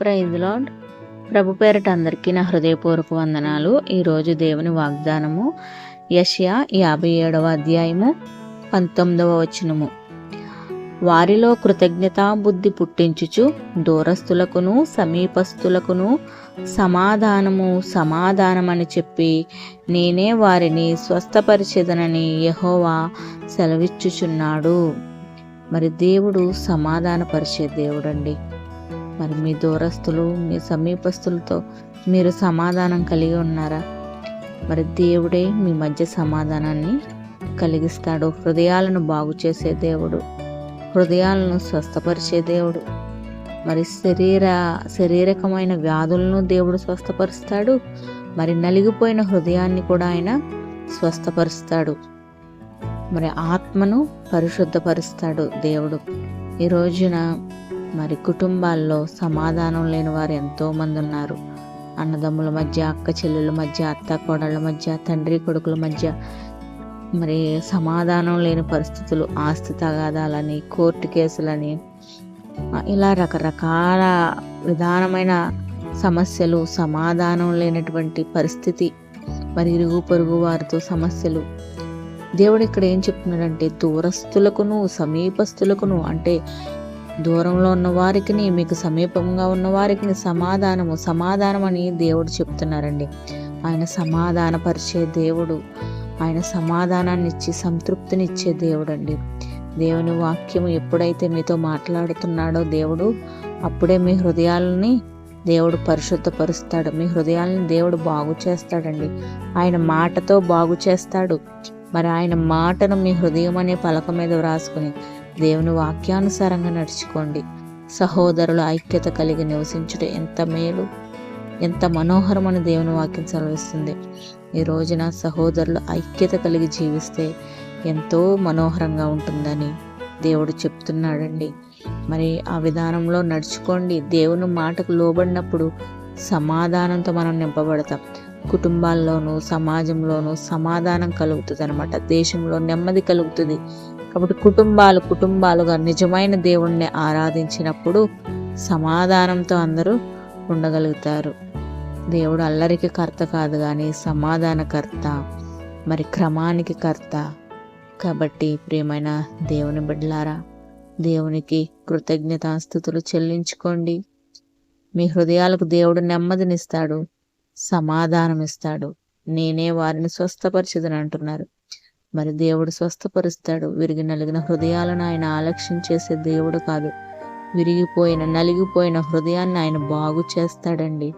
Praise lord ప్రభు పేరట అందరికీ నా హృదయపూర్వక వందనాలు. ఈరోజు దేవుని వాగ్దానము యష్యా యాభై ఏడవ అధ్యాయము పంతొమ్మిదవ వచనము. వారిలో కృతజ్ఞతా బుద్ధి పుట్టించుచు దూరస్తులకును సమీపస్తులకును సమాధానము సమాధానమని చెప్పి నేనే వారిని స్వస్థపరిచేదనని యహోవా సెలవిచ్చుచున్నాడు. మరి దేవుడు సమాధానపరిచే దేవుడండి. మరి మీ దూరస్తులు మీ సమీపస్తులతో మీరు సమాధానం కలిగి ఉన్నారా? మరి దేవుడే మీ మధ్య సమాధానాన్ని కలిగిస్తాడు. హృదయాలను బాగు చేసే దేవుడు హృదయాలను స్వస్థపరిచే దేవుడు. మరి శరీర శారీరకమైన వ్యాధులను దేవుడు స్వస్థపరుస్తాడు. మరి నలిగిపోయిన హృదయాన్ని కూడా ఆయన స్వస్థపరుస్తాడు. మరి ఆత్మను పరిశుద్ధపరుస్తాడు దేవుడు. ఈ రోజున మరి కుటుంబాల్లో సమాధానం లేని వారు ఎంతోమంది ఉన్నారు. అన్నదమ్ముల మధ్య అక్క చెల్లెల మధ్య అత్త కోడళ్ళ మధ్య తండ్రి కొడుకుల మధ్య మరి సమాధానం లేని పరిస్థితులు ఆస్తి తగాదాలని కోర్టు కేసులని ఇలా రకరకాల విధానమైన సమస్యలు సమాధానం లేనటువంటి పరిస్థితి మరి ఇరుగు పొరుగు వారితో సమస్యలు. దేవుడు ఇక్కడ ఏం చెప్తున్నాడంటే దూరస్తులకును సమీపస్తులకును అంటే దూరంలో ఉన్న వారికి మీకు సమీపంగా ఉన్న వారికి సమాధానము సమాధానం అని దేవుడు చెప్తున్నారండి. ఆయన సమాధానపరిచే దేవుడు ఆయన సమాధానాన్ని ఇచ్చి సంతృప్తినిచ్చే దేవుడు అండి దేవుని వాక్యం ఎప్పుడైతే మీతో మాట్లాడుతున్నాడో దేవుడు అప్పుడే మీ హృదయాలని దేవుడు పరిశుద్ధపరుస్తాడు. మీ హృదయాలను దేవుడు బాగు చేస్తాడండి. ఆయన మాటతో బాగు చేస్తాడు. మరి ఆయన మాటను మీ హృదయం అనే పలక మీద వ్రాసుకుని దేవుని వాక్యానుసారంగా నడుచుకోండి. సహోదరుల ఐక్యత కలిగి నివసించుట ఎంత మేలు ఎంత మనోహరమని దేవుని వాక్యం సెలవిస్తుంది. ఈ రోజున సహోదరులు ఐక్యత కలిగి జీవిస్తే ఎంతో మనోహరంగా ఉంటుందని దేవుడు చెప్తున్నాడండి. మరి ఆ విధానంలో నడుచుకోండి. దేవుని మాటకు లోబడినప్పుడు సమాధానంతో మనం నింపబడతాం. కుటుంబాల్లోనూ సమాజంలోనూ సమాధానం కలుగుతుంది అనమాట దేశంలో నెమ్మది కలుగుతుంది. కాబట్టి కుటుంబాలు కుటుంబాలుగా నిజమైన దేవుణ్ణి ఆరాధించినప్పుడు సమాధానంతో అందరూ ఉండగలుగుతారు. దేవుడు అల్లరికి కర్త కాదు కానీ సమాధానకర్త మరి క్రమానికి కర్త. కాబట్టి ప్రియమైన దేవుని బిడ్డలారా దేవునికి కృతజ్ఞతాస్థుతులు చెల్లించుకోండి. మీ హృదయాలకు దేవుడు నెమ్మదినిస్తాడు సమాధానం ఇస్తాడు నేనే వారిని స్వస్థపరిచదని అంటున్నారు. మరి దేవుడు స్వస్థపరుస్తాడు. విరిగి నలిగిన హృదయాలను ఆయన ఆలక్ష్యం చేసే దేవుడు కాదు. విరిగిపోయిన నలిగిపోయిన హృదయాన్ని ఆయన బాగు చేస్తాడండి.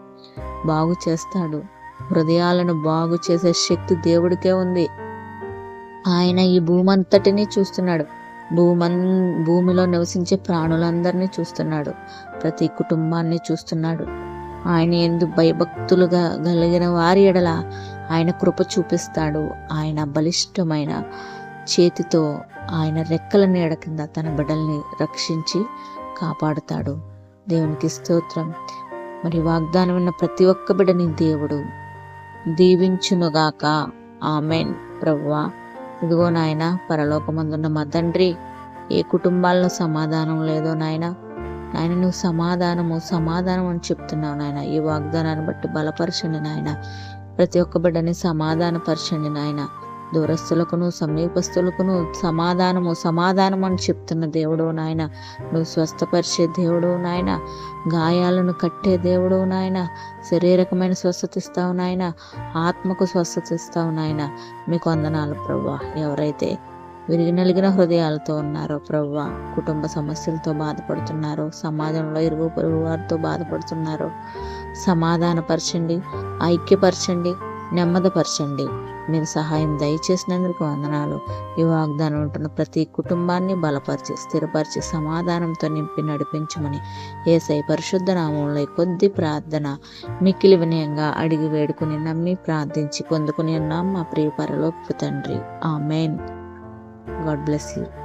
బాగు చేస్తాడు. హృదయాలను బాగు చేసే శక్తి దేవుడికే ఉంది. ఆయన ఈ భూమంతటినీ చూస్తున్నాడు. భూమన్ భూమిలో నివసించే ప్రాణులందరినీ చూస్తున్నాడు. ప్రతి కుటుంబాన్ని చూస్తున్నాడు. ఆయన ఎందు భయభక్తులుగా కలిగిన వారి ఎడల ఆయన కృప చూపిస్తాడు. ఆయన బలిష్టమైన చేతితో ఆయన రెక్కల నీడ కింద తన బిడ్డల్ని రక్షించి కాపాడుతాడు. దేవునికి స్తోత్రం. మరి వాగ్దానం ఉన్న ప్రతి ఒక్క బిడ్డని దేవుడు దీవించునుగాక. ఆమెన్. ప్రవ్వా ఇదిగో నాయన పరలోకమందున్న మా తండ్రి ఏ కుటుంబాల్లో సమాధానం లేదో నాయన నాయన నువ్వు సమాధానము సమాధానం అని చెప్తున్నావు నాయన. ఈ వాగ్దానాన్ని బట్టి బలపరచండి నాయన. ప్రతి ఒక్క బిడ్డని సమాధానపరచండి నాయన. దూరస్తులకును సమీపస్తులకును సమాధానము సమాధానం అని చెప్తున్న దేవుడు నాయన. నువ్వు స్వస్థపరిచే దేవుడు నాయన. గాయాలను కట్టే దేవుడు నాయన. శరీరకమైన స్వస్థత ఇస్తావు నాయన. ఆత్మకు స్వస్థత ఇస్తావు నాయన. మీకు వందనాలు ప్రభా. ఎవరైతే విరిగి నలిగిన హృదయాలతో ఉన్నారు ప్రవ్వ. కుటుంబ సమస్యలతో బాధపడుతున్నారు. సమాజంలో ఇరుగు పొరుగు వారితో బాధపడుతున్నారు. సమాధానపరచండి ఐక్యపరచండి నెమ్మదపరచండి. మీరు సహాయం దయచేసినందుకు వందనాలు. ఈ వాగ్దానం ఉంటున్న ప్రతి కుటుంబాన్ని బలపరిచి స్థిరపరిచి సమాధానంతో నింపి నడిపించమని ఏసై పరిశుద్ధ నామంలో కొద్ది ప్రార్థన మిక్కిలి వినయంగా అడిగి వేడుకుని నమ్మి ప్రార్థించి పొందుకుని ఉన్నాం మా ప్రియ పరలోపు తండ్రి. ఆ మెయిన్ God bless you.